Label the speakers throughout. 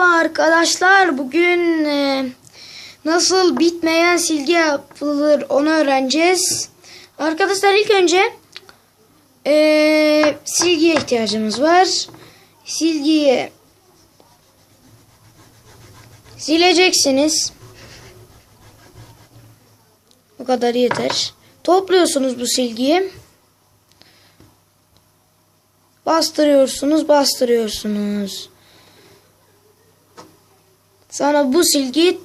Speaker 1: Merhaba arkadaşlar. Bugün e, nasıl bitmeyen silgi yapılır onu öğreneceğiz. Arkadaşlar ilk önce e, silgiye ihtiyacımız var. Silgiyi sileceksiniz. Bu kadar yeter. Topluyorsunuz bu silgiyi. Bastırıyorsunuz, bastırıyorsunuz. Sonra bu silgiyi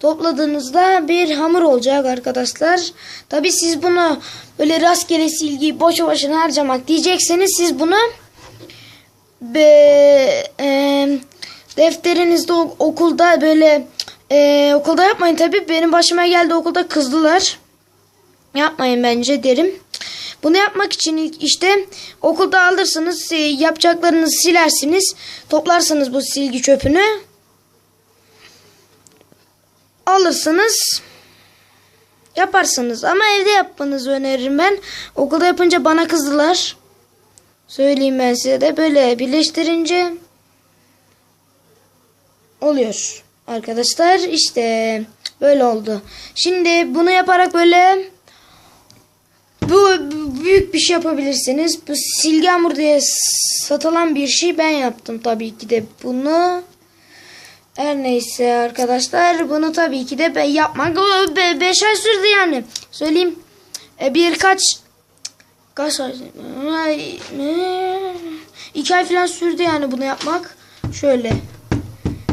Speaker 1: topladığınızda bir hamur olacak arkadaşlar. Tabi siz bunu böyle rastgele silgiyi boşu boşuna harcamak diyecekseniz siz bunu be, e, defterinizde ok- okulda böyle e, okulda yapmayın tabi benim başıma geldi okulda kızdılar. Yapmayın bence derim. Bunu yapmak için ilk işte okulda alırsınız e, yapacaklarınızı silersiniz toplarsınız bu silgi çöpünü alırsınız yaparsınız. Ama evde yapmanızı öneririm ben. Okulda yapınca bana kızdılar. Söyleyeyim ben size de. Böyle birleştirince oluyor. Arkadaşlar işte böyle oldu. Şimdi bunu yaparak böyle bu büyük bir şey yapabilirsiniz. Bu silgi hamur diye satılan bir şey ben yaptım tabii ki de bunu. Her neyse arkadaşlar bunu tabii ki de yapmak 5 ay sürdü yani. Söyleyeyim e, birkaç kaç ay ay, ne? iki ay falan sürdü yani bunu yapmak. Şöyle.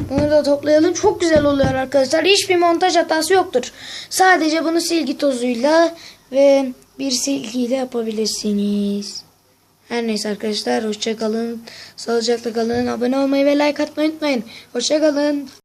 Speaker 1: Bunu da toplayalım. Çok güzel oluyor arkadaşlar. Hiçbir montaj hatası yoktur. Sadece bunu silgi tozuyla ve bir silgiyle yapabilirsiniz. Her neyse arkadaşlar hoşça kalın. Sağlıcakla kalın. Abone olmayı ve like atmayı unutmayın. Hoşça kalın.